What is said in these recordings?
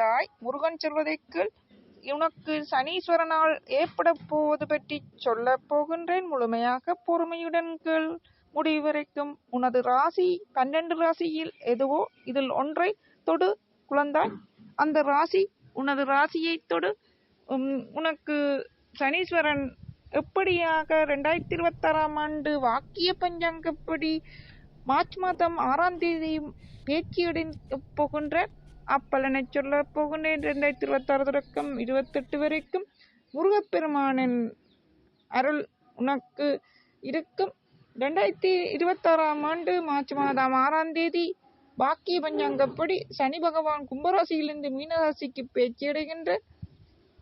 தாய் முருகன் சொல்வதைக்கேள் உனக்கு சனீஸ்வரனால் ஏற்படப் போவது பற்றி சொல்லப் போகின்றேன். முழுமையாக பொறுமையுடன் கேள். முடிவரைக்கும் உனது ராசி பன்னெண்டு ராசியில் எதுவோ இதில் ஒன்றை தொடு குழந்தாய். அந்த ராசி உனது ராசியைத் தொடு. உனக்கு சனீஸ்வரன் எப்படியாக ரெண்டாயிரத்தி இருபத்தாறாம் ஆண்டு வாக்கிய பஞ்சாங்கப்படி மார்ச் மாதம் ஆறாம் தேதி பேச்சியடைந்து போகின்ற அப்பலனை சொல்ல போகின்றேன் ரெண்டாயிரத்தி இருபத்தாறு தொடக்கம் இருபத்தெட்டு வரைக்கும் முருகப்பெருமானின் அருள் உனக்கு இருக்கும். ரெண்டாயிரத்தி இருபத்தாறாம் ஆண்டு மார்ச் மாதம் ஆறாம் தேதி பாக்கிய பஞ்சாங்கப்படி சனி பகவான் கும்பராசியிலிருந்து மீனராசிக்கு பேச்சியடைகின்ற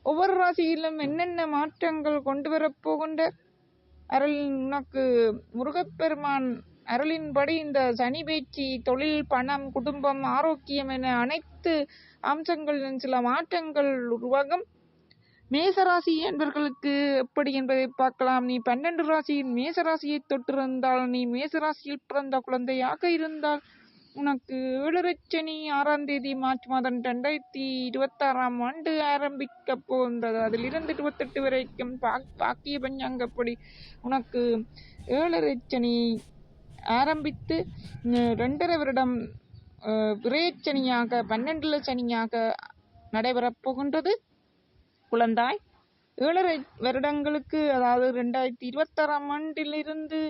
ஒவ்வொரு ராசியிலும் என்னென்ன மாற்றங்கள் கொண்டு வரப்போகின்ற அருள் உனக்கு முருகப்பெருமான் அருளின்படி இந்த சனி பேச்சு தொழில் பணம் குடும்பம் ஆரோக்கியம் என அனைத்து அம்சங்களிலும் சில மாற்றங்கள் உருவாகும். மேசராசி என்பவர்களுக்கு எப்படி என்பதை பார்க்கலாம். நீ பன்னெண்டு ராசியின் மேசராசியை தொட்டிருந்தால் நீ மேசராசியில் பிறந்த குழந்தையாக இருந்தால் உனக்கு ஏழரைச்சனி ஆறாம் தேதி மார்ச் மாதம் ரெண்டாயிரத்தி இருபத்தாறாம் ஆண்டு ஆரம்பிக்க போகின்றது. அதிலிருந்து இருபத்தெட்டு வரைக்கும் பாக்கிய பஞ்சாங்கப்படி உனக்கு ஏழரைச்சனி ஆரம்பித்து ரெண்டரை வருடம் விரைச்சனியாக விரயச்சனியாக பன்னெண்டுல சனியாக நடைபெறப் போகின்றது. குழந்தாய் ஏழரை வருடங்களுக்கு அதாவது ரெண்டாயிரத்தி இருபத்தாறாம் ஆண்டிலிருந்து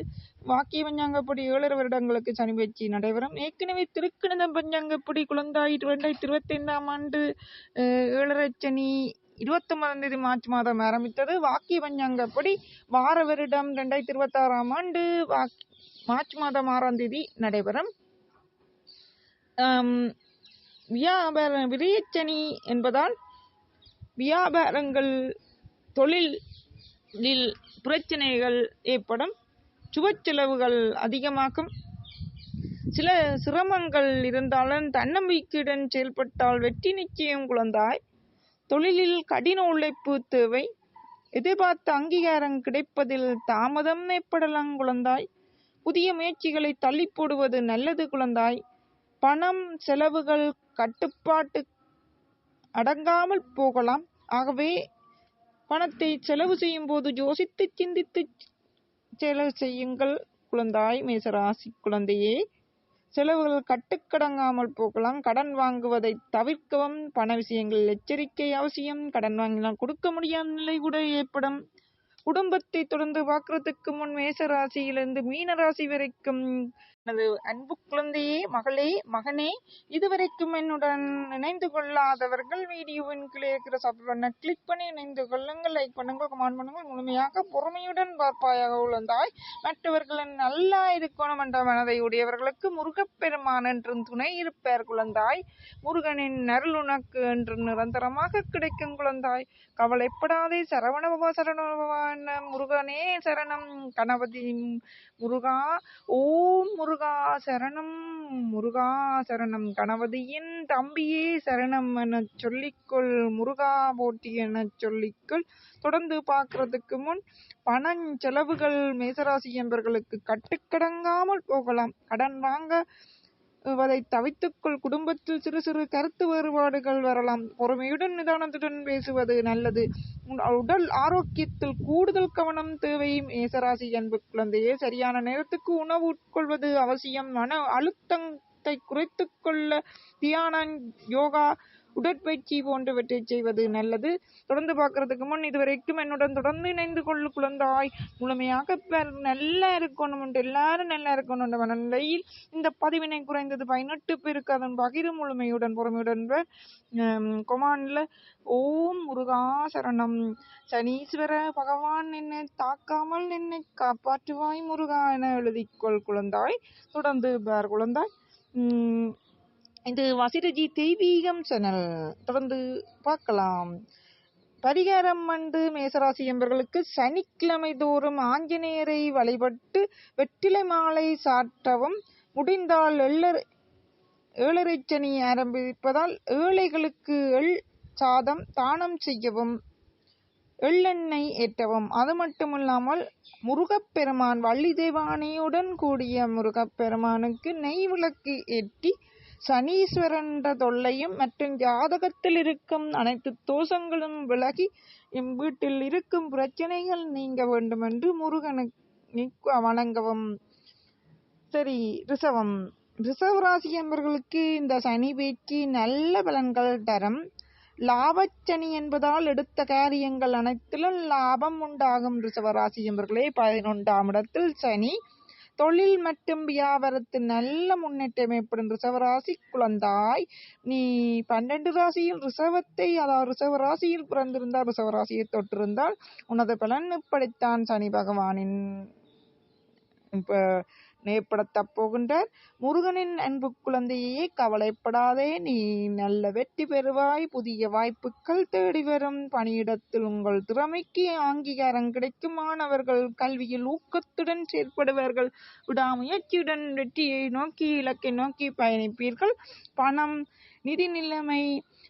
வாக்கிய பஞ்சாங்கப்படி ஏழரை வருடங்களுக்கு சனி பயிற்சி நடைபெறும். ஏற்கனவே திருக்கணிதம் பஞ்சாங்கப்படி குழந்தாய் ரெண்டாயிரத்தி இருபத்தைந்தாம் ஆண்டு ஏழரை சனி இருபத்தொன்பதாம் தேதி மார்ச் மாதம் ஆரம்பித்தது. வாக்கிய பஞ்சாங்கப்படி வார வருடம் ரெண்டாயிரத்தி இருபத்தாறாம் ஆண்டு வாக்கி மார்ச் மாதம் ஆறாம் தேதி நடைபெறும். வியாபார விரியச்சனி என்பதால் வியாபாரங்கள் தொழிலில் பிரச்சனைகள் ஏற்படும். சுப செலவுகள் அதிகமாகும். சில சிரமங்கள் இருந்தாலும் தன்னம்பிக்கையுடன் செயல்பட்டால் வெற்றி நிச்சயம் குழந்தாய். தொழிலில் கடின உழைப்பு தேவை. எதிர்பார்த்த அங்கீகாரம் கிடைப்பதில் தாமதம் ஏற்படலாம் குழந்தாய். புதிய முயற்சிகளை தள்ளி போடுவது நல்லது குழந்தாய். பணம் செலவுகள் கட்டுப்பாட்டு அடங்காமல் போகலாம். ஆகவே பணத்தை செலவு செய்யும் போது யோசித்து சிந்தித்து செலவு செய்யுங்கள் குழந்தாய் மேசராசி குழந்தையே. செலவுகள் கட்டுக்கடங்காமல் போகலாம். கடன் வாங்குவதை தவிர்க்கவும். பண விஷயங்களில் எச்சரிக்கை அவசியம். கடன் வாங்கினால் கொடுக்க முடியாத நிலை கூட ஏற்படும். குடும்பத்தை தொடர்ந்து பார்க்கறதுக்கு முன் மேச ராசியிலிருந்து மீன ராசி வரைக்கும் எனது அன்பு குழந்தையே மகளே மகனே இதுவரைக்கும் என்னுடன் இணைந்து கொள்ளாதவர்கள் வீடியோவின் கீழே இருக்கிற சப்ஸ்கிரைப் கிளிக் பண்ணி இணைந்து கொள்ளுங்கள் லைக் பண்ணுங்கள் கமெண்ட் பண்ணுங்கள். முழுமையாக பொறுமையுடன் பார்ப்பாயாக உழந்தாய் மற்றவர்களின் நல்லா இருக்கணும் என்ற மனதை உடையவர்களுக்கு முருகப்பெருமான் என்றும் துணை இருப்பார் குழந்தாய். முருகனின் அருள் உனக்கு என்று நிரந்தரமாக கிடைக்கும் குழந்தாய். கவலைப்படாதே சரவணபவா சரணபவா முருகனே சரணம். கணபதி முருகா ஓம் முருக. முருகா சரணம் முருகா சரணம். கணபதியின் தம்பியே சரணம் எனச் சொல்லிக்கொள் முருகா போட்டி எனச் சொல்லிக்கொள். தொடர்ந்து பார்க்கறதுக்கு முன் பணம் செலவுகள் மேசராசி என்பவர்களுக்கு கட்டுக்கடங்காமல் போகலாம். கடன் வாங்க வதை தவித்துக்கொள் குடும்பத்தில் சிறு சிறு கருத்து வேறுபாடுகள் வரலாம். பொறுமையுடன் நிதானத்துடன் பேசுவது நல்லது. உடல் ஆரோக்கியத்தில் கூடுதல் கவனம் தேவை. மேசராசி அன்பு குழந்தையே சரியான நேரத்துக்கு உணவு உட்கொள்வது அவசியம். மன அழுத்தத்தை குறைத்துக் கொள்ள தியானம் யோகா உடற்பயிற்சி போன்றவற்றை செய்வது நல்லது. தொடர்ந்து பார்க்கறதுக்கு முன் இதுவரைக்கும் என்னுடன் தொடர்ந்து இணைந்து கொள்ளு குழந்தாய். முழுமையாக நல்லா இருக்கணும் எல்லாரும் நல்லா இருக்கணும் மனநிலையில் இந்த பதிவினை குறைந்தது பதினெட்டு பேருக்கு அதன் பகிர் முழுமையுடன் பொறுமையுடன் கொமான்ல ஓம் முருகா சரணம். சனீஸ்வர பகவான் என்னை தாக்காமல் என்னை காப்பாற்றுவாய் முருகா என எழுதிக்கொள் குழந்தாய். தொடர்ந்து பார் குழந்தாய். உம் இது வசிரஜி தெய்வீகம் சேனல் தொடர்ந்து பார்க்கலாம். பரிகாரம் மண்டு மேசராசி என்பவர்களுக்கு சனிக்கிழமை தோறும் ஆஞ்சநேயரை வழிபட்டு வெற்றிலை மாலை சாற்றவும் முடிந்தால் எள்ளர் ஏழரை சனி ஆரம்பிப்பதால் ஏழைகளுக்கு எள் சாதம் தானம் செய்யவும் எள்ளெண்ணெய் ஏற்றவும். அது மட்டுமில்லாமல் முருகப்பெருமான் வள்ளி தேவானையுடன் கூடிய முருகப்பெருமானுக்கு நெய் விளக்கு ஏற்றி சனீஸ்வரன்ற தொல்லையும் மற்றும் ஜாதகத்தில் இருக்கும் அனைத்து தோஷங்களும் விலகி எம் வீட்டில் இருக்கும் பிரச்சனைகள் நீங்க வேண்டுமென்று முருகனுக்கு வணங்கவும். சரி ரிஷவம் ராசி என்பவர்களுக்கு இந்த சனி பேச்சு நல்ல பலன்கள் தரும். லாபச்சனி என்பதால் எடுத்த காரியங்கள் அனைத்திலும் லாபம் உண்டாகும் ரிஷவராசி என்பவர்களே பதினொன்றாம் இடத்தில் சனி தொழில் மற்றும் வியாபாரத்தில் நல்ல முன்னேற்றம் ஏற்படும். ரிஷவராசி குழந்தாய். நீ பன்னெண்டு ராசியில் ரிஷவத்தை அதாவது ரிஷவராசியில் பிறந்திருந்தால் ரிஷவராசியை தொட்டிருந்தால் உனது பலன் இப்படித்தான் சனி பகவானின் இப்ப நேர்படுத்தப் போகின்றார். முருகனின் அன்பு குழந்தையே கவலைப்படாதே நீ. நல்ல வெற்றி பெறுவாய். புதிய வாய்ப்புகள் தேடி வரும். பணியிடத்தில் உங்கள் திறமைக்கு அங்கீகாரம் கிடைக்கும். மாணவர்கள் கல்வியில் ஊக்கத்துடன் செயற்படுவார்கள். விடாமுயற்சியுடன் வெற்றியை நோக்கி இலக்கை நோக்கி பயணிப்பீர்கள். பணம் நிதி நிலைமை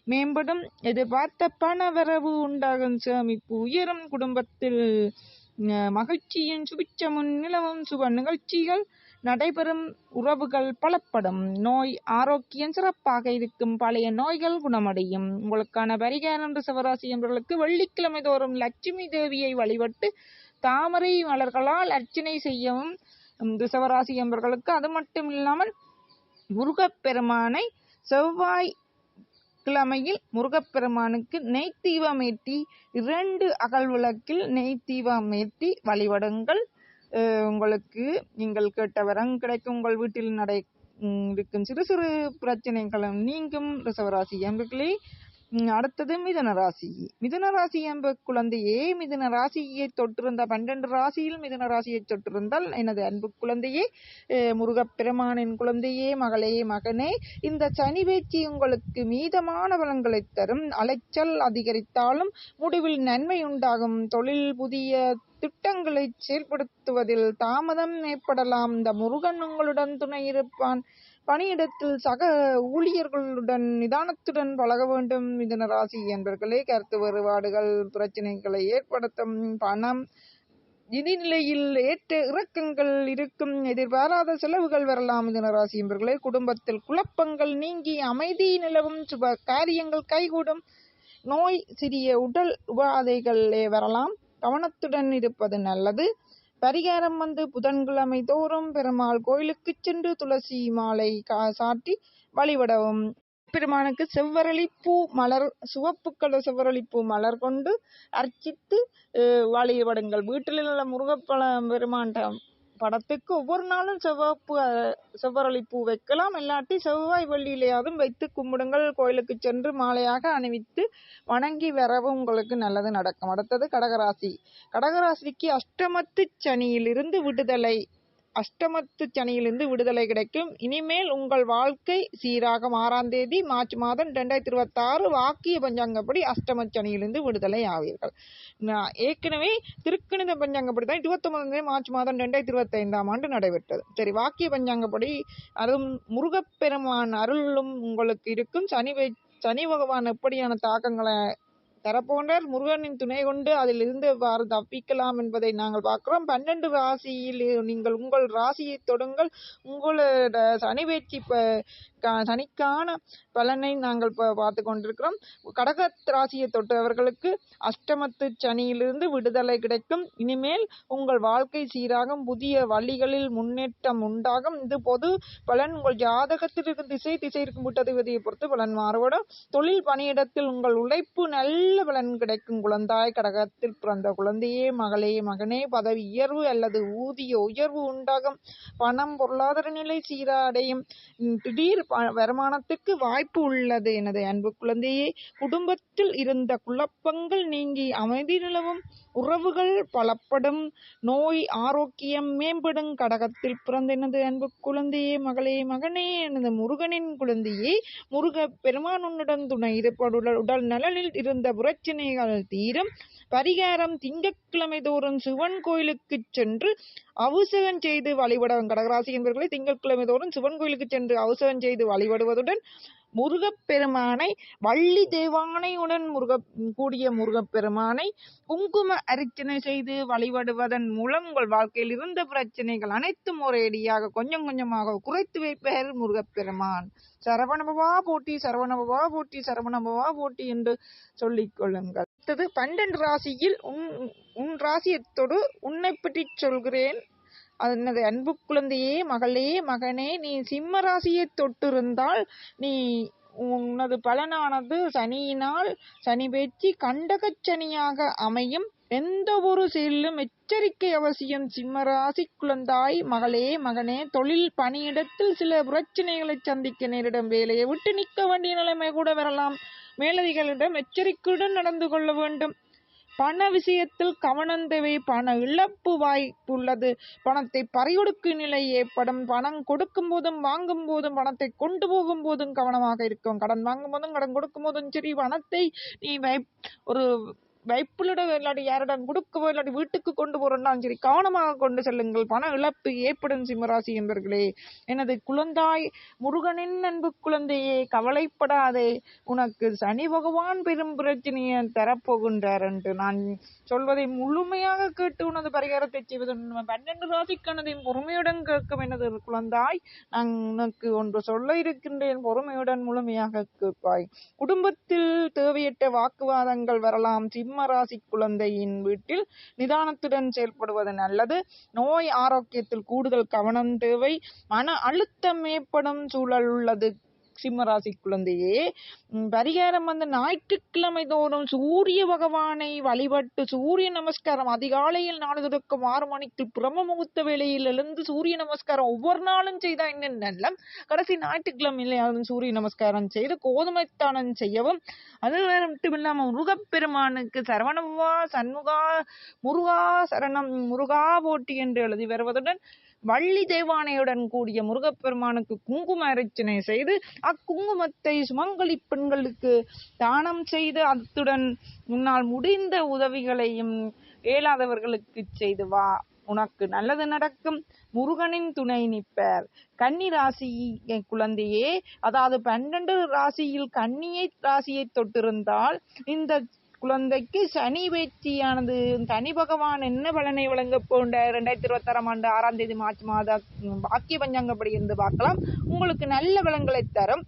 மேம்படும். எதிர்பார்த்த பண வரவு உண்டாகும். சேமிப்பு உயரும். குடும்பத்தில் அஹ், மகிழ்ச்சியின் சுபிச்சமும் நிலவும். சுப நிகழ்ச்சிகள் நடைபெறும் உறவுகள் பலப்படும். நோய் ஆரோக்கியம் சிறப்பாக இருக்கும். பழைய நோய்கள் குணமடையும். உங்களுக்கான பரிகாரம் சிவராசி என்பவர்களுக்கு வெள்ளிக்கிழமை தோறும் லட்சுமி தேவியை வழிபட்டு தாமரை மலர்களால் அர்ச்சனை செய்யவும் ரிசவராசி என்பவர்களுக்கு அது மட்டும் இல்லாமல் முருகப்பெருமானை செவ்வாய் கிழமையில் முருகப்பெருமானுக்கு நெய் தீபம் ஏற்றி இரண்டு அகல் விளக்கில் நெய் தீபம் ஏற்றி வழிபடுங்கள். உங்களுக்கு நீங்கள் கேட்ட வரம் கிடைக்கும். உங்கள் வீட்டில் நடை இருக்கும். சிறு சிறு பிரச்சனைகளும் நீங்கும். ரிசவராசி என்பர்களே அடுத்தது மிதுன ராசி. மிதுன ராசி என்ப குழந்தையே மிதுன ராசியை தொட்டிருந்த பன்னெண்டு ராசியில் மிதுன ராசியை தொட்டிருந்தால் எனது அன்பு குழந்தையே முருகப்பெருமானின் குழந்தையே மகளே மகனே இந்த சனி பேச்சு உங்களுக்கு மீதமான பலன்களை தரும். அலைச்சல் அதிகரித்தாலும் முடிவில் நன்மை உண்டாகும். தொழில் புதிய திட்டங்களை செயல்படுத்துவதில் தாமதம் ஏற்படலாம். இந்த முருகன் உங்களுடன் துணை இருப்பான். பணியிடத்தில் சக ஊழியர்களுடன் நிதானத்துடன் பழக வேண்டும். மிதுன ராசி என்பர்களே கருத்து வேறுபாடுகள் பிரச்சனைகளை ஏற்படுத்தும் பணம் நிதிநிலையில் ஏற்ற இறக்கங்கள் இருக்கும். எதிர்பாராத செலவுகள் வரலாம். மிதுன ராசி என்பர்களே குடும்பத்தில் குழப்பங்கள் நீங்கி அமைதி நிலவும். சுப காரியங்கள் கைகூடும். நோய் சிறிய உடல் உபாதைகளே வரலாம். கவனத்துடன் இருப்பது நல்லது. பரிகாரம் வந்து புதன்கிழமை தோறும் பெருமாள் கோயிலுக்கு சென்று துளசி மாலை கா- சாற்றி வழிபடவும். பெருமானுக்கு செவ்வரளிப்பூ மலர் சிவப்பு கலர் மலர் கொண்டு அர்ச்சித்து வழிபடுங்கள். வீட்டில் உள்ள முருகப்பழம் பெருமான் படத்துக்கு ஒவ்வொரு நாளும் சிவப்பு அஹ், செவ்வரளி பூ வைக்கலாம். இல்லாட்டி செவ்வாய் வெள்ளியிலையாவது வைத்து கும்பிடுங்கள். கோயிலுக்கு சென்று மாலையாக அணிவித்து வணங்கி வரவும் உங்களுக்கு நல்லது நடக்கும். அடுத்தது கடகராசி. கடகராசிக்கு அஷ்டமத்து சனியிலிருந்து விடுதலை. அஷ்டமத்து சனியிலிருந்து விடுதலை கிடைக்கும். இனிமேல் உங்கள் வாழ்க்கை சீராக ஆறாம் தேதி மார்ச் மாதம் ரெண்டாயிரத்தி இருபத்தாறு வாக்கிய பஞ்சாங்கப்படி அஷ்டம சனியிலிருந்து விடுதலை ஆவீர்கள். நான் ஏற்கனவே திருக்கணித பஞ்சாங்கப்படி தான் இருபத்தொன்பதாம் தேதி மார்ச் மாதம் ரெண்டாயிரத்தி இருபத்தைந்தாம் ஆண்டு நடைபெற்றது. சரி வாக்கிய பஞ்சாங்கப்படி அதுவும் முருகப்பெருமான் அருளும் உங்களுக்கு இருக்கும். சனி வை- சனி பகவான் எப்படியான தாக்கங்களை தரப்போன்றார் முருகனின் துணை கொண்டு அதிலிருந்து எவ்வாறு தப்பிக்கலாம் என்பதை நாங்கள் பார்க்கிறோம். பன்னெண்டு ராசியில் நீங்கள் உங்கள் ராசியை தொடுங்கள். உங்களோட சனி பேச்சு சனிக்கான பலனை நாங்கள் இப்போ பார்த்து கொண்டிருக்கிறோம் கடக ராசியை தொட்டவர்களுக்கு அஷ்டமத்து சனியிலிருந்து விடுதலை கிடைக்கும். இனிமேல் உங்கள் வாழ்க்கை சீராகும். புதிய வழிகளில் முன்னேற்றம் உண்டாகும். இது பொது பலன். உங்கள் ஜாதகத்திற்கு திசை திசை இருக்கும் வீட்டதிபதியை பொறுத்து பலன் மாறுபடும். தொழில் பணியிடத்தில் உங்கள் உழைப்பு நல்ல பலன் கிடைக்கும். குழந்தாய் கடகத்தில் பிறந்த குழந்தையே மகளே மகனே பதவி உயர்வு அல்லது ஊதிய உயர்வு உண்டாகும். பணம் பொருளாதார நிலை சீரடையும். திடீர் ப- வருமானத்துக்கு வாய்ப்பு உள்ளது. எனது அன்பு குழந்தையே குடும்பத்தில் இருந்த குழப்பங்கள் நீங்கி அமைதி நிலவும் உறவுகள் பலப்படும். நோய் ஆரோக்கியம் மேம்படும். கடகத்தில் பிறந்த எனது அன்பு குழந்தையே மகளே மகனே எனது முருகனின் குழந்தையே முருக பெருமானுடன் துணை இருப்பதுடன் உடல் நலனில் இருந்த பிரச்சனைகள் தீரும். பரிகாரம் திங்கட்கிழமை தோறும் சிவன் கோயிலுக்கு சென்று அவசரம் செய்து வழிபட கடகராசி என்பவர்களை திங்கட்கிழமை தோறும் சிவன் கோயிலுக்கு சென்று அவசரம் செய்து வழிபடுவதுடன் முருகப்பெருமானை வள்ளி தேவானையுடன் முருக கூடிய முருகப்பெருமானை குங்கும அர்ச்சனை செய்து வழிபடுவதன் மூலம் உங்கள் வாழ்க்கையில் இருந்த பிரச்சனைகள் அனைத்தும் ஒரேடியாக கொஞ்சம் கொஞ்சமாக குறைத்து வைப்பார் முருகப்பெருமான். சரவணபவா போட்டி சரவணபவா போட்டி சரவணபவா போட்டி என்று சொல்லிக் கொள்ளுங்கள். அடுத்தது பன்னெண்டு ராசியில் உன் உன் ராசியத்தோடு உன்னை பற்றி சொல்கிறேன். என்னது அன்பு குழந்தையே மகளே மகனே நீ சிம்ம ராசியை தொட்டிருந்தால் நீ உனது பலனானது சனியினால் சனி பேச்சு கண்டகச் சனியாக அமையும். எந்த ஒரு செயலிலும் எச்சரிக்கை அவசியம். சிம்மராசி குழந்தாய் மகளே மகனே தொழில் பணியிடத்தில் சில பிரச்சனைகளை சந்திக்க நேரிடும். வேலையை விட்டு நிற்க வேண்டிய நிலைமை கூட வரலாம். மேலதிகளிடம் எச்சரிக்கையுடன் நடந்து கொள்ள வேண்டும். பண விஷயத்தில் கவனம் தேவை பண இழப்பு வாய்ப்புள்ளது பணத்தை பறியொடுக்கும் நிலை ஏற்படும். பணம் கொடுக்கும் போதும் வாங்கும் போதும் பணத்தை கொண்டு போகும் போதும் கவனமாக இருக்கும் கடன் வாங்கும் போதும் கடன் கொடுக்கும் போதும் சரி பணத்தை நீ ஒரு வைப்பிலிட இல்லாட்டி யாரிடம் கொடுக்கவோ இல்லாட்டி வீட்டுக்கு கொண்டு போறோம்னாலும் சரி கவனமாக கொண்டு செல்லுங்கள். பண இழப்பு ஏற்படும் சிம்மராசி என்பர்களே. எனது குழந்தாய் முருகனின் அன்பு குழந்தையே கவலைப்படாதே. உனக்கு சனி பகவான் பெரும் பிரச்சனையை தரப்போகின்றார் என்று நான் சொல்வதை முழுமையாக கேட்டு உனது பரிகாரத்தை செய்வது பன்னெண்டு ராசிக்கானதையும் பொறுமையுடன் கேட்கும் எனது குழந்தாய் நான் உனக்கு ஒன்று சொல்ல இருக்கின்றேன். பொறுமையுடன் முழுமையாக கேட்பாய். குடும்பத்தில் தேவையற்ற வாக்குவாதங்கள் வரலாம். சிம்ம ராசி குழந்தையின் வீட்டில் நிதானத்துடன் செயல்படுவது நல்லது. நோய் ஆரோக்கியத்தில் கூடுதல் கவனம் தேவை. மன அழுத்தம் ஏற்படும் சூழல் உள்ளது. சிம்மராசி குழந்தையே பரிகாரம் வந்து ஞாயிற்றுக்கிழமை தோறும் சூரிய பகவானை வழிபட்டு சூரிய நமஸ்காரம் அதிகாலையில் நாடு தொடக்கம் ஆறு மணிக்கு பிரம்ம முகூர்த்த வேளையில் எழுந்து சூரிய நமஸ்காரம் ஒவ்வொரு நாளும் செய்தா என்னென்ன நல்ல கடைசி ஞாயிற்றுக்கிழமையில சூரிய நமஸ்காரம் செய்து கோதுமை தானம் செய்யவும் அது வேற மட்டும் இல்லாம முருகப்பெருமானுக்கு சரவணவா சண்முகா முருகா சரணம் முருகா போட்டி என்று எழுதி வருவதுடன் வள்ளி தேவானையுடன் கூடிய முருகப்பெருமானுக்கு குங்கும அர்ச்சனை செய்து அக்குங்குமத்தை சுமங்கலி பெண்களுக்கு தானம் செய்து அத்துடன் உன்னால் முடிந்த உதவிகளையும் இயலாதவர்களுக்கு செய்து வா. உனக்கு நல்லது நடக்கும். முருகனின் துணை நிற்பர். கன்னி ராசி குழந்தையே அதாவது பன்னெண்டு ராசியில் கன்னியை ராசியை தொட்டிருந்தால் இந்த குழந்தைக்கு சனி வெற்றியானது. சனி பகவான் என்ன பலனை வழங்க போன்ற ரெண்டாயிரத்தி இருபத்தாறாம் ஆண்டு ஆறாம் தேதி மார்ச் மாத பாக்கிய பஞ்சாங்கப்படி இருந்து பார்க்கலாம். உங்களுக்கு நல்ல பலன்களை தரும்.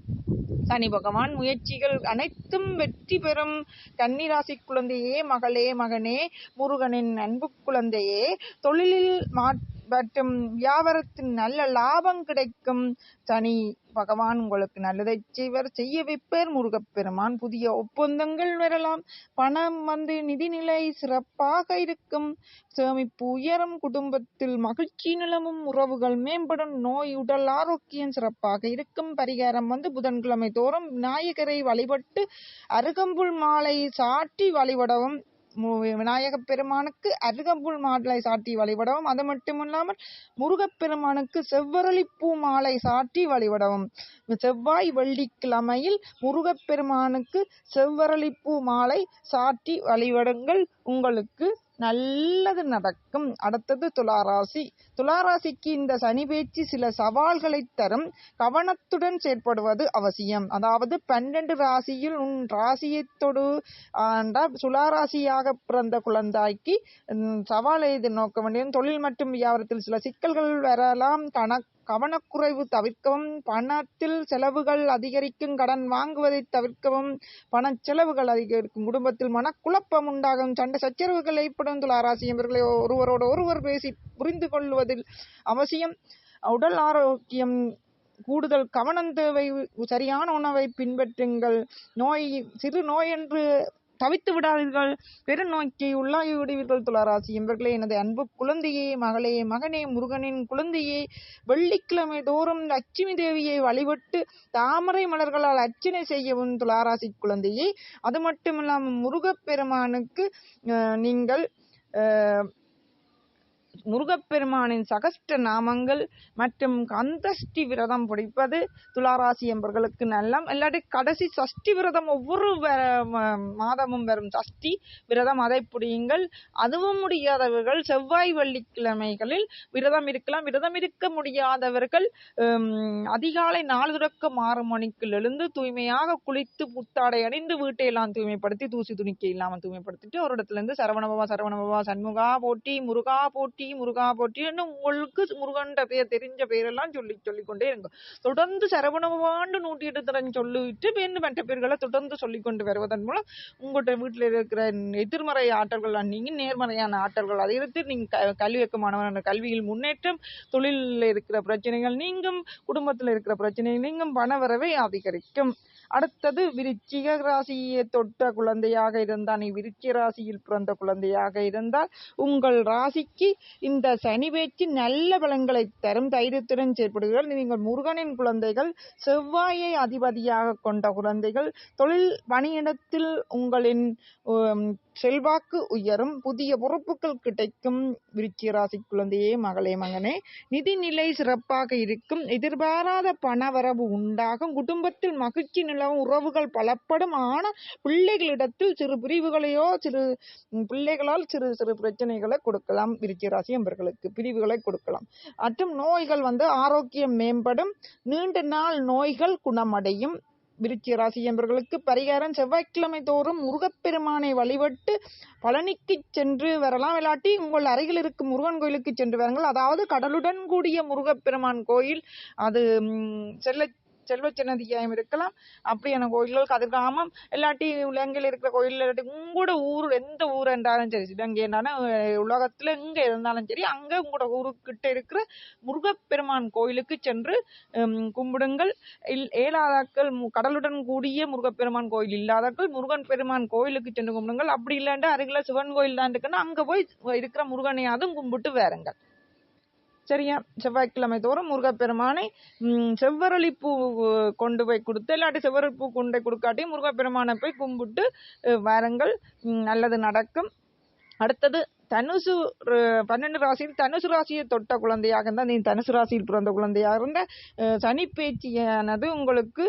சனி பகவான் முயற்சிகள் அனைத்தும் வெற்றி பெறும். கன்னிராசி குழந்தையே மகளே மகனே முருகனின் அன்பு குழந்தையே தொழிலில் மாற்ற மற்றும் um, வியாபாரத்தில் நல்ல லாபம் கிடைக்கும். சனி பகவான் உங்களுக்கு நல்லதை செய்வர். செய்ய வைப்பர் முருகப்பெருமான். புதிய ஒப்பந்தங்கள் வரலாம். பணம் வந்து நிதிநிலை சிறப்பாக இருக்கும். சேமிப்பு உயரும். குடும்பத்தில் மகிழ்ச்சி நிலமும் உறவுகள் மேம்படும். நோய் உடல் ஆரோக்கியம் சிறப்பாக இருக்கும். பரிகாரம் வந்து புதன்கிழமை தோறும் விநாயகரை வழிபட்டு அருகம்புல் மாலை சாட்டி வழிபடவும் மு- விநாயகப் பெருமானுக்கு அருகம்புல் மாலை சாட்டி வழிபடவும் அது மட்டுமில்லாமல் முருகப்பெருமானுக்கு செவ்வரளிப்பூ மாலை சாட்டி வழிபடவும். செவ்வாய் வெள்ளிக்கிழமையில் முருகப்பெருமானுக்கு செவ்வரளிப்பூ மாலை சாட்டி வழிபடுங்கள். உங்களுக்கு நல்லது நடக்கும். அடுத்தது துளாராசி. துளாராசிக்கு இந்த சனி பேச்சு சில சவால்களை தரும். கவனத்துடன் செயற்படுவது அவசியம். அதாவது பன்னெண்டு ராசியில் உன் ராசியை தொடு. ஆண்டா துளாராசியாக பிறந்த குழந்தாய்க்கு சவாலை சவாலை எதிர்நோக்க வேண்டியது தொழில் மற்றும் வியாபாரத்தில் சில சிக்கல்கள் வரலாம். கணக்கு கவனக்குறைவு தவிர்க்கவும் பணத்தில் செலவுகள் அதிகரிக்கும் கடன் வாங்குவதை தவிர்க்கவும் பண செலவுகள் அதிகரிக்கும் குடும்பத்தில் மனக்குழப்பம் உண்டாகும். சண்டை சச்சரவுகள் ஏற்படும். துளாராசி என்பவர்களை ஒருவரோடு ஒருவர் பேசி புரிந்து கொள்வதில் அவசியம். உடல் ஆரோக்கியம் கூடுதல் கவனம் தேவை. சரியான உணவை பின்பற்றுங்கள். நோய் சிறு நோய் என்று தவித்து விடாதீர்கள். பெருநோய்க்கு உள்ளாகி விடுவீர்கள் துளாராசி என்பர்களே. எனது அன்பு குழந்தையே மகளே மகனே முருகனின் குழந்தையே வெள்ளிக்கிழமை தோறும் லட்சுமி தேவியை வழிபட்டு தாமரை மலர்களால் அர்ச்சனை செய்யவும் துளாராசி குழந்தையே. அது மட்டுமில்லாமல் முருகப்பெருமானுக்கு நீங்கள் முருகப்பெருமானின் சகஸ்ட நாமங்கள் மற்றும் கந்தஷ்டி விரதம் பிடிப்பது துளாராசி என்பர்களுக்கு நல்லம். இல்லாட்டி கடைசி சஷ்டி விரதம் ஒவ்வொரு வ- மாதமும் வரும் சஷ்டி விரதம். அதை பிடியுங்கள். அதுவும் முடியாதவர்கள் செவ்வாய் வெள்ளிக்கிழமைகளில் விரதம் இருக்கலாம். விரதம் இருக்க முடியாதவர்கள் அதிகாலை நாலு துறக்க ஆறு மணிக்குள் எழுந்து தூய்மையாக குளித்து புத்தாடை அணிந்து வீட்டையெல்லாம் தூய்மைப்படுத்தி தூசி துணிக்க இல்லாமல் தூய்மைப்படுத்திட்டு ஒரு இடத்துல இருந்து சரவணபவா சரவணபவா சண்முகா போட்டி முருகா போட்டி முருகா போட்டின்னு உங்களுக்கு முருகன்ற பேர் தெரிஞ்ச பேரெல்லாம் சொல்லி சொல்லிக்கொண்டே இருங்க. தொடர்ந்து சரவணவாண்டு நூற்றி எட்டு தரம் சொல்லிட்டு வேண்டு மற்ற பேர்களை தொடர்ந்து சொல்லிக்கொண்டு வருவதன் மூலம் உங்கள்கிட்ட வீட்டில் இருக்கிற எதிர்மறை ஆற்றல்கள் நீங்கி நேர்மறையான ஆற்றல்கள் அதை எடுத்து க- கல்வி இயக்கமானவரான கல்வியில் முன்னேற்றம் தொழிலில் இருக்கிற பிரச்சனைகள் நீங்கும் குடும்பத்தில் இருக்கிற பிரச்சனைகள் நீங்கும் பணவரவை அதிகரிக்கும். அடுத்தது விருச்சிக ராசியை தொட்ட குழந்தையாக இருந்தால் நீ விருச்சிக ராசியில் பிறந்த குழந்தையாக இருந்தால் உங்கள் ராசிக்கு இந்த சனி பேச்சு நல்ல பலன்களை தரும். தைரியத்துடன் செயற்படுகிறீர்கள் நீங்கள் முருகனின் குழந்தைகள் செவ்வாயை அதிபதியாக கொண்ட குழந்தைகள் தொழில் பணியிடத்தில் உங்களின் செல்வாக்கு உயரும். புதிய பொறுப்புகள் கிடைக்கும். விருச்சிக ராசி குழந்தையே மகளே மகனே நிதிநிலை சிறப்பாக இருக்கும். எதிர்பாராத பணவரவு உண்டாகும். குடும்பத்தில் மகிழ்ச்சி நிலவும். உறவுகள் பலப்படும். ஆனால் பிள்ளைகளிடத்தில் சிறு பிரிவுகளையோ சிறு பிள்ளைகளால் சிறு சிறு பிரச்சனைகளை கொடுக்கலாம். விருச்சிக ராசி என்பர்களுக்கு பிரிவுகளை கொடுக்கலாம். மற்றும் நோய்கள் வந்து ஆரோக்கியம் மேம்படும். நீண்ட நாள் நோய்கள் குணமடையும். விருச்சிக ராசி என்பவர்களுக்கு பரிகாரம் செவ்வாய்க்கிழமை தோறும் முருகப்பெருமானை வழிபட்டு பழனிக்கு சென்று வரலாம். இல்லாட்டி உங்கள் அருகில் இருக்கும் முருகன் கோயிலுக்கு சென்று வாருங்கள். அதாவது கடலுடன் கூடிய முருகப்பெருமான் கோயில். அது செல்ல செல்வச்சின்னதி செல்வச்சன்னதியாயம் இருக்கலாம். அப்படியான கோயில்கள் கதிர்காமம் இல்லாட்டி இலங்கையில் இருக்கிற கோயில் இல்லாட்டி உங்களோட ஊர் எந்த ஊர் என்றாலும் சரி. இலங்கை என்றாலும் உலகத்தில் எங்கே இருந்தாலும் சரி அங்கே உங்களோட ஊருக்கிட்ட இருக்கிற முருகப்பெருமான் கோயிலுக்கு சென்று கும்பிடுங்கள். இல் ஏழாதாக்கள் கடலுடன் கூடிய முருகப்பெருமான் கோயில் இல்லாதாக்கள் முருகன் பெருமான் கோயிலுக்கு சென்று கும்பிடுங்கள். அப்படி இல்லாண்டா அருகில் சிவன் கோயில் தான் இருக்குன்னா அங்கே போய் இருக்கிற முருகனையாதும் கும்பிட்டு வேறுங்கள் சரியா செவ்வாய்க்கிழமை தோறும் முருகப்பெருமானை செவ்வரளி பூ கொண்டு போய் கொடுத்து இல்லாட்டி செவ்வரளி பூ கொண்டு போய் கொடுக்காட்டி முருகப்பெருமானை போய் கும்பிட்டு வரங்கள். வாருங்கள் நல்லது நடக்கும். அடுத்தது தனுசு பன்னெண்டு ராசியில் தனுசு ராசியை தொட்ட குழந்தையாக இருந்தால் நீ தனுசு ராசியில் பிறந்த குழந்தையாக இருந்த சனி பேச்சியானது உங்களுக்கு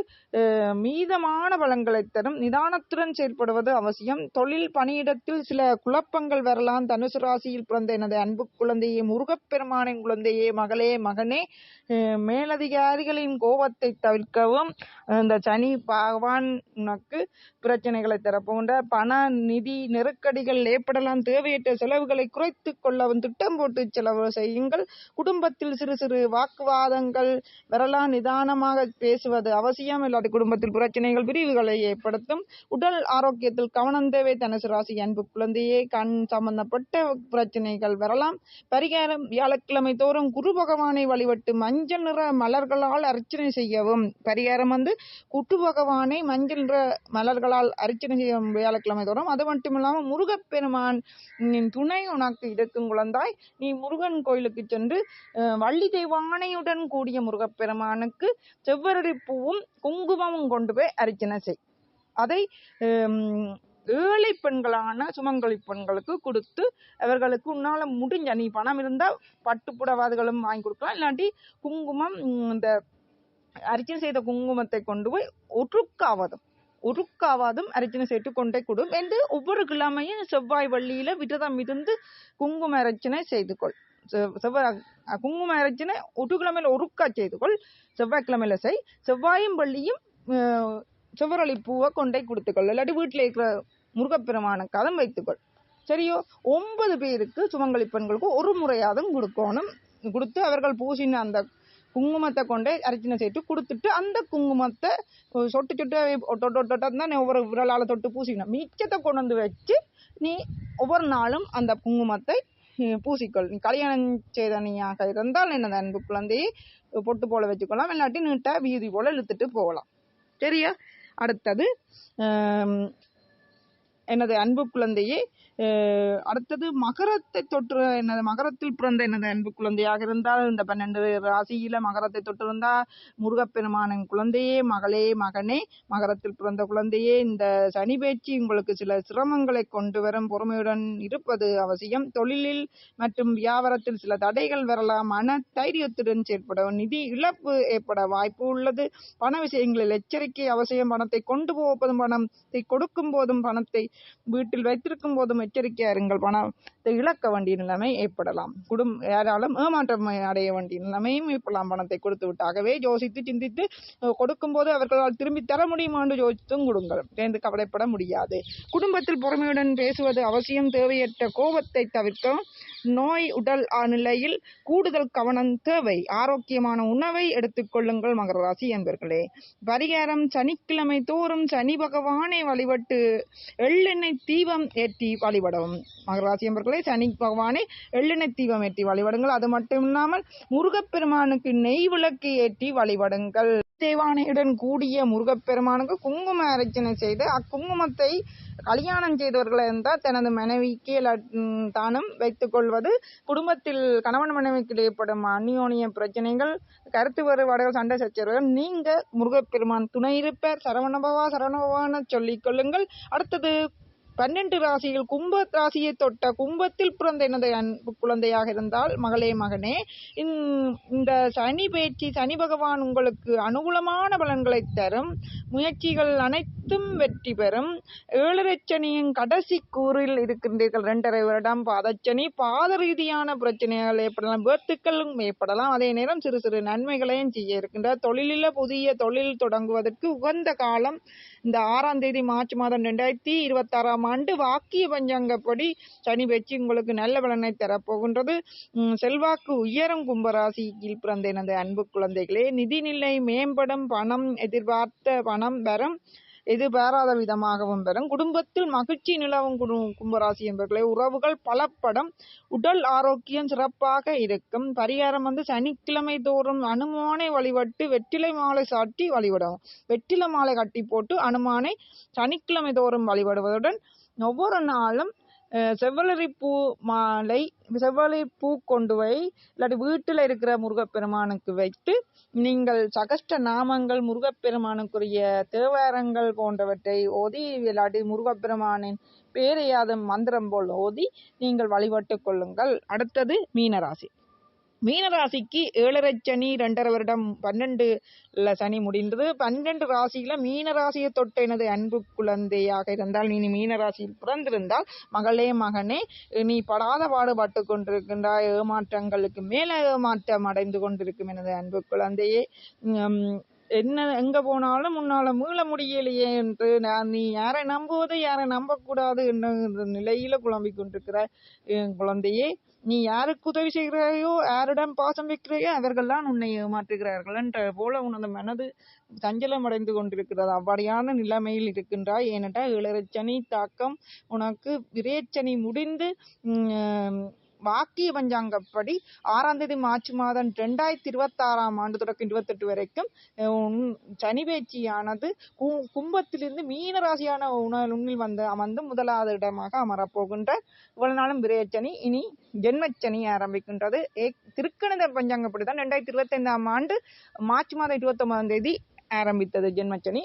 மீதமான பலன்களை தரும். நிதானத்துடன் செயல்படுவது அவசியம். தொழில் பணியிடத்தில் சில குழப்பங்கள் வரலாம். தனுசு ராசியில் பிறந்த எனது அன்பு குழந்தையே முருகப்பெருமானின் குழந்தையே மகளே மகனே மேலதிகாரிகளின் கோபத்தை தவிர்க்கவும் இந்த சனி பகவான் உனக்கு பிரச்சனைகளை தரப்போன்ற பண நிதி நெருக்கடிகள் ஏற்படலாம். தேவையற்ற செலவு குறைத்து கொள்ளவும் திட்டம் போட்டு செலவு செய்யுங்கள். குடும்பத்தில் சிறு சிறு வாக்குவாதங்கள் வரலாம் நிதானமாக பேசுவது அவசியம். இல்லாட்டி குடும்பத்தில் பிரச்சனைகள் பிரிவுகளை ஏற்படுத்தும். உடல் ஆரோக்கியத்தில் கவனம் தேவை. தனுசு ராசி அன்பு குழந்தையே கண் சம்பந்தப்பட்ட பிரச்சனைகள் வரலாம். பரிகாரம் வியாழக்கிழமை தோறும் குரு பகவானை வழிபட்டு மஞ்சள் நிற மலர்களால் அர்ச்சனை செய்யவும். பரிகாரம் வந்து குட்டு பகவானை மஞ்சள் நிற மலர்களால் அர்ச்சனை செய்யும் வியாழக்கிழமை தோறும். அது மட்டும் இல்லாமல் முருகப்பெருமான் துணை துணை உனக்கு இருக்கும் குழந்தாய். நீ முருகன் கோயிலுக்கு சென்று வள்ளி தெய்வானையுடன் கூடிய முருகப்பெருமானுக்கு செவ்வரடி பூவும் குங்குமமும் கொண்டு போய் அர்ச்சனை செய். அதை ஹம், ஏழை பெண்களான சுமங்கலி பெண்களுக்கு கொடுத்து அவர்களுக்கு உன்னால முடிஞ்ச நீ பணம் இருந்தா பட்டு புடவாதுகளும் வாங்கி கொடுக்கலாம். இல்லாட்டி குங்குமம் இந்த அர்ச்சனை செய்த குங்குமத்தை கொண்டு போய் ஒற்றுக்காவதும். ஒருக்காவாதும் அர்ச்சனை செய்து கொண்டே கொடும் என்று ஒவ்வொரு கிழமையும் செவ்வாய் வள்ளியில விரதம் இருந்து குங்கும அரைச்சனை செய்து கொள். செவ்- செவ்வாய் குங்கும அரைச்சனை ஒரு கிழமையில் ஒருக்கா செய்து கொள். செவ்வாய்க்கிழமையில செய். செவ்வாயும் வள்ளியும் அஹ், செவ்வரளி பூவை கொண்டே கொடுத்துக்கொள் இல்லாட்டி வீட்டில் இருக்கிற முருகப்பெருமான கதம் வைத்துக்கொள் சரியோ? ஒன்பது பேருக்கு சுமங்கலி பெண்களுக்கு ஒரு முறையாதும் கொடுக்கணும். கொடுத்து அவர்கள் பூசின அந்த குங்குமத்தை கொண்டு அர்ச்சனை செய்து கொடுத்துட்டு அந்த குங்குமத்தை சொட்டு சொட்டு ஒட்டு ஒட்டு தான் ஒவ்வொரு விரலால் தொட்டு பூசிக்கணும். மிச்சத்தை கொண்டு வந்து வச்சு நீ ஒவ்வொரு நாளும் அந்த குங்குமத்தை பூசிக்கொள். நீ கல்யாணம் செய்த நீயாக இருந்தால் எனது அன்பு குழந்தையை பொட்டு போல வச்சுக்கொள்ளலாம். இல்லாட்டி நீட்டாக வீதி போல இழுத்துட்டு போகலாம். சரியா? அடுத்தது எனது அன்பு குழந்தையே அடுத்தது மகரத்தை தொற்று எனது மகரத்தில் பிறந்த எனது அன்பு குழந்தையாக இருந்தால் இந்த பன்னெண்டு ராசியில் மகரத்தை தொற்றிருந்தா முருகப்பெருமானின் குழந்தையே மகளே மகனே மகரத்தில் பிறந்த குழந்தையே இந்த சனி பேச்சு உங்களுக்கு சில சிரமங்களை கொண்டு வரும் பொறுமையுடன் இருப்பது அவசியம். தொழிலில் மற்றும் வியாபாரத்தில் சில தடைகள் வரலாம். மன தைரியத்துடன் செயற்படும் நிதி இழப்பு ஏற்பட வாய்ப்பு உள்ளது. பண விஷயங்களில் எச்சரிக்கை அவசியம். பணத்தை கொண்டு போவதும் பணத்தை கொடுக்கும் போதும் பணத்தை வீட்டில் வைத்திருக்கும் போதும் எச்சரிக்கையா இருங்கள் பணத்தை இழக்க வேண்டிய நிலைமை ஏற்படலாம். குடும் யாராலும் ஏமாற்றம் அடைய வேண்டிய நிலைமையும் ஏற்படலாம். பணத்தை கொடுத்து விட்டாகவே யோசித்து சிந்தித்து கொடுக்கும் கொடுக்கும்போது அவர்களால் திரும்பி தர முடியுமா என்று யோசித்தும் கொடுங்கள். சேர்ந்து கவலைப்பட முடியாது. குடும்பத்தில் பொறுமையுடன் பேசுவது அவசியம். தேவையற்ற கோபத்தை தவிர்க்க நோய் உடல் நிலையில் கூடுதல் கவனம் தேவை. ஆரோக்கியமான உணவை எடுத்துக்கொள்ளுங்கள் மகர ராசி என்பர்களே பரிகாரம் சனிக்கிழமை தோறும் சனி பகவானை வழிபட்டு எள்ளெண்ணெய் தீபம் ஏற்றி வழிபடவும். மகராசி என்பர்களே சனி பகவானை எள்ளெண்ணெய் தீபம் ஏற்றி வழிபடுங்கள். அது மட்டும் இல்லாமல் முருகப்பெருமானுக்கு நெய் விளக்கு ஏற்றி வழிபடுங்கள். தேவானையுடன் கூடிய முருகப்பெருமானுக்கு குங்கும அர்ச்சனை செய்து அக்குங்குமத்தை கல்யாணம் செய்தவர்கள் இருந்தால் தனது மனைவிக்கு தானும் வைத்துக் கொள்வது. குடும்பத்தில் கணவன் மனைவிக்கு ஏற்படும் அந்யோன்ய பிரச்சனைகள் கருத்து வேறுபாடுகள் சண்டை சச்சரவுகள் நீங்க முருகப்பெருமான் துணை இருப்பார். சரவணபவா சரவணபவான்னு சொல்லிக் கொள்ளுங்கள். அடுத்தது பன்னெண்டு ராசியில் கும்ப ராசியை தொட்ட கும்பத்தில் பிறந்த எனது அன்பு குழந்தையாக இருந்தால் மகளே மகனே இந்த- இந்த சனி பேச்சு சனி பகவான் உங்களுக்கு அனுகூலமான பலன்களை தரும். முயற்சிகள் அனைத்தும் வெற்றி பெறும். ஏழரை சனியின் கடைசி கூறில் இருக்கின்றீர்கள். ரெண்டரை வருடம் பாதச்சனி. பாத ரீதியான பிரச்சனைகள் ஏற்படலாம். விபத்துக்களும் ஏற்படலாம். அதே நேரம் சிறு சிறு நன்மைகளையும் செய்ய இருக்கின்ற தொழிலில் புதிய தொழில் தொடங்குவதற்கு உகந்த காலம் இந்த ஆறாம் தேதி மார்ச் மாதம் ரெண்டாயிரத்தி இருபத்தாறாம் ஆண்டு வாக்கிய பஞ்சாங்கப்படி சனி பெச்சு உங்களுக்கு நல்ல பலனை தரப்போகின்றது. உம், செல்வாக்கு உயரும் கும்பராசியில் பிறந்த எனது அன்பு குழந்தைகளே நிதிநிலை மேம்படும் பணம் எதிர்பார்த்த பணம் வரும். எதிர்பாராத விதமாகவும் வரும் குடும்பத்தில் மகிழ்ச்சி நிலவும் கும்பராசி என்பர்களே உறவுகள் பலப்படும். உடல் ஆரோக்கியம் சிறப்பாக இருக்கும். பரிகாரம் வந்து சனிக்கிழமை தோறும் அனுமானை வழிபட்டு வெற்றிலை மாலை சாட்டி வழிபடவும். வெற்றிலை மாலை கட்டி போட்டு அனுமானை சனிக்கிழமை தோறும் வழிபடுவதுடன் ஒவ்வொரு நாளும் செவ்வலரி பூ மாலை செவ்வழி பூ கொண்டு போய் இல்லாட்டி வீட்டில் இருக்கிற முருகப்பெருமானுக்கு வைத்து நீங்கள் சகஷ்ட நாமங்கள் முருகப்பெருமானுக்குரிய தேவாரங்கள் போன்றவற்றை ஓதி இல்லாட்டி முருகப்பெருமானின் பேரையாத மந்திரம் போல் ஓதி நீங்கள் வழிபட்டுக் கொள்ளுங்கள். அடுத்தது மீனராசி. மீனராசிக்கு ஏழரை சனி ரெண்டரை வருடம் பன்னெண்டு சனி முடிந்தது. பன்னெண்டு ராசியில மீன ராசியை தொட்ட எனது அன்பு குழந்தையாக இருந்தால் நீ மீன ராசியில் பிறந்திருந்தால் மகளே மகனே நீ படாத பாடுபட்டு கொண்டிருக்கின்றாய். ஏமாற்றங்களுக்கு மேல ஏமாற்றம் அடைந்து கொண்டிருக்கும் எனது அன்பு குழந்தையே. என்ன எங்க போனாலும் உன்னால மீள முடியலையே என்று நான் நீ யாரை நம்புவது யாரை நம்பக்கூடாது என்ற நிலையில குழம்பிக் கொண்டிருக்கிற என் குழந்தையே. நீ யாருக்கு உதவி செய்கிறாயோ யாரிடம் பாசம் வைக்கிறாயோ அவர்கள்தான் உன்னை ஏமாற்றுகிறார்கள் என்ற போல உனது மனது சஞ்சலம் அடைந்து கொண்டிருக்கிறது. அவ்வாடியான நிலைமையில் இருக்கின்றாய். ஏனென்றால் இளரச்சனி தாக்கம் உனக்கு விரேச்சனி முடிந்து வாக்கிய பஞ்சாங்கப்படி ஆறாம் தேதி மார்ச் மாதம் ரெண்டாயிரத்தி இருபத்தாறாம் ஆண்டு தொடக்கம் இருபத்தெட்டு வரைக்கும் சனி பேச்சியானது கு- கும்பத்திலிருந்து மீன ராசியான உண வந்து அமர்ந்து முதலாவது இடமாக அமரப்போகின்ற இவ்வளவு நாளும் விரயச்சனி இனி ஜென்மச்சனி ஆரம்பிக்கின்றது. ஏ- திருக்கணித பஞ்சாங்கப்படி தான் ரெண்டாயிரத்தி இருபத்தைந்தாம் ஆண்டு மார்ச் மாதம் இருபத்தொன்பதாம் தேதி ஆரம்பித்தது ஜென்மச்சனி.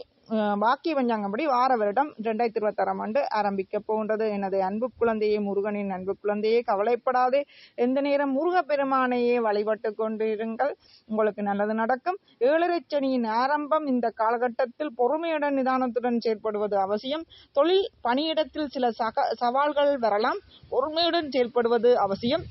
வாக்கிய பஞ்சாங்கப்படி வார வருடம் ரெண்டாயிரத்தி இருபத்தாறாம் ஆண்டு ஆரம்பிக்க போகின்றது எனது அன்பு குழந்தையே முருகனின் அன்பு குழந்தையே கவலைப்படாதே. எந்த நேரம் முருகப்பெருமானையே வழிபட்டு கொண்டிருங்கள். உங்களுக்கு நல்லது நடக்கும். ஏழரை சனியின் ஆரம்பம் இந்த காலகட்டத்தில் பொறுமையுடன் நிதானத்துடன் செயல்படுவது அவசியம். தொழில் பணியிடத்தில் சில சக சவால்கள் வரலாம். பொறுமையுடன் செயல்படுவது அவசியம்.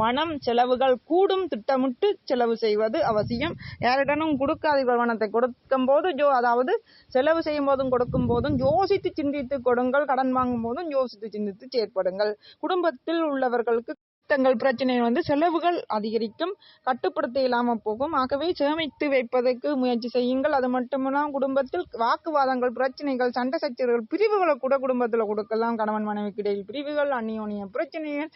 பணம் செலவுகள் கூடும் திட்டமிட்டு செலவு செய்வது அவசியம். யாரிடனும் கொடுக்காதீர்கள் பணத்தை கொடுக்கும் போது ஜோ அதாவது செலவு செய்யும் போதும் கொடுக்கும் போதும் யோசித்து சிந்தித்து கொடுங்கள். கடன் வாங்கும் போதும் யோசித்து சிந்தித்து செயற்படுங்கள். குடும்பத்தில் உள்ளவர்களுக்கு தங்கள் பிரச்சனை வந்து செலவுகள் அதிகரிக்கும் கட்டுப்படுத்த இல்லாமல் போகும். ஆகவே சேமித்து வைப்பதற்கு முயற்சி செய்யுங்கள். அது மட்டுமெல்லாம் குடும்பத்தில் வாக்குவாதங்கள் பிரச்சனைகள் சண்டை சச்சரவுகள் பிரிவுகளை கூட குடும்பத்தில் கொடுக்கலாம். கணவன் மனைவிக்கு இடையில் பிரிவுகள் அந்நியோனிய பிரச்சனைகள்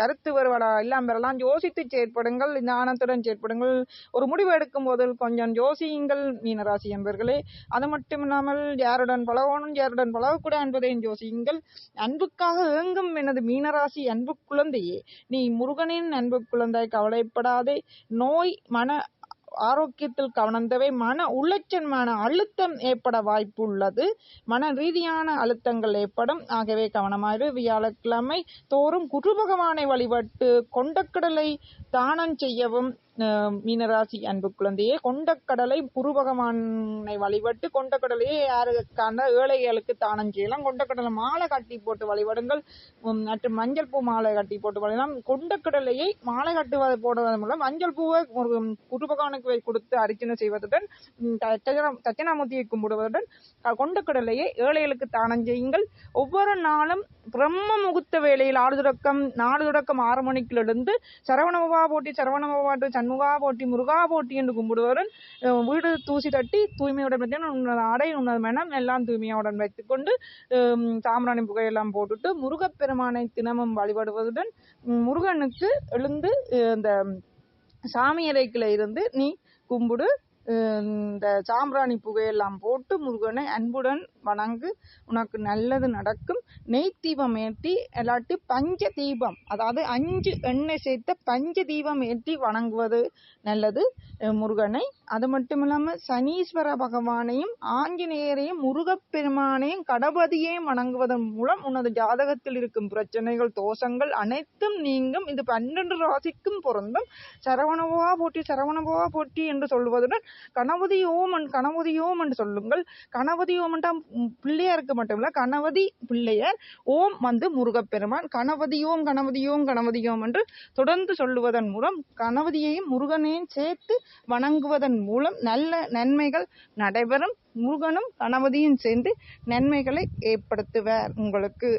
கருத்து வருவாடா இல்லாமல் பெறலாம் யோசித்து செயற்படுங்கள். ஞானத்துடன் செயற்படுங்கள். ஒரு முடிவு எடுக்கும் போது கொஞ்சம் யோசியுங்கள் மீனராசி என்பர்களே. அது மட்டும் இல்லாமல் யாருடன் பழகணும் யாருடன் பழகக்கூடாது என்பதையும் யோசியுங்கள். அன்புக்காக ஏங்கும் எனது மீனராசி அன்பு குழந்தையே நீ முருகனின் அன்பு குழந்தாய் கவலைப்படாதே. நோய் மன ஆரோக்கியத்தில் கவனம் தேவை மன உளைச்சல் மன அழுத்தம் ஏற்பட வாய்ப்பு உள்ளது மன ரீதியான அழுத்தங்கள் ஏற்படும். ஆகவே கவனமாக வியாழக்கிழமை தோறும் குரு பகவானை வழிபட்டு கொண்டக்கடலை தானம் செய்யவும் மீனராசி அன்பு குழந்தையே கொண்டக்கடலை குருபகவானை வழிபட்டு கொண்டக்கடலையே யாருக்கான ஏழைகளுக்கு தானம் செய்யலாம். கொண்டக்கடலை மாலை கட்டி போட்டு வழிபடுங்கள். மற்றும் மஞ்சள் பூ மாலை கட்டி போட்டு வழிபடலாம். கொண்டக்கடலையை மாலை கட்டுவதை போடுவதன் மூலம் மஞ்சள் பூவை ஒரு குருபகவானுக்கு கொடுத்து அர்ச்சனை செய்வதுடன் தட்சிணாமூர்த்தியை கும்பிடுவதுடன் கொண்டக்கடலையை ஏழைகளுக்கு தானம் செய்யுங்கள். ஒவ்வொரு நாளும் பிரம்ம முகூர்த்த வேளையில் ஆறு தொடக்கம் நாலு தொடக்கம் ஆறு மணிக்கிலிருந்து சரவணபவா போட்டி சரவணபவா சண்முகா போட்டி முருகா போட்டி என்று கும்பிடுவதுடன் வீடு தூசி தட்டி தூய்மையுடன் பார்த்தீங்கன்னா உன்னது ஆடை உன்னது மனம் எல்லாம் தூய்மையுடன் வைத்துக்கொண்டு தாமிராணி புகையெல்லாம் போட்டுட்டு முருகப்பெருமானை தினமும் வழிபடுவதுடன் முருகனுக்கு எழுந்து இந்த சாமி அறைக்குள்ள இருந்து நீ கும்பிடு இந்த சாம்பிராணி புகையெல்லாம் போட்டு முருகனை அன்புடன் வணங்கு. உனக்கு நல்லது நடக்கும். நெய் தீபம் ஏற்றி இல்லாட்டி பஞ்ச தீபம். அதாவது அஞ்சு எண்ணெய் சேர்த்த பஞ்ச தீபம் ஏற்றி வணங்குவது நல்லது. முருகனை. அது மட்டும் இல்லாமல் சனீஸ்வர பகவானையும் ஆஞ்சநேயரையும் முருகப்பெருமானையும் கடபதியையும் வணங்குவதன் மூலம் உனது ஜாதகத்தில் இருக்கும் பிரச்சனைகள் தோஷங்கள் அனைத்தும் நீங்கும். இது பன்னெண்டு ராசிக்கும் பொருந்தும். சரவணபோவா போட்டி சரவணபோவா போட்டி என்று சொல்வதுடன் கணபதி ஓமன் கணபதி ஓம் என்று சொல்லுங்கள். கணபதி ஓமன்டா பிள்ளையாருக்கு மட்டுமில்ல கணபதி பிள்ளையார் ஓம் வந்து முருகப்பெருமான். கணபதி ஓம் கணபதி ஓம் கணபதி ஓம் என்று தொடர்ந்து சொல்லுவதன் மூலம் கணபதியையும் முருகனையும் சேர்த்து வணங்குவதன் மூலம் நல்ல நன்மைகள் நடைபெறும். முருகனும் கணபதியும் சேர்ந்து நன்மைகளை ஏற்படுத்துவார் உங்களுக்கு.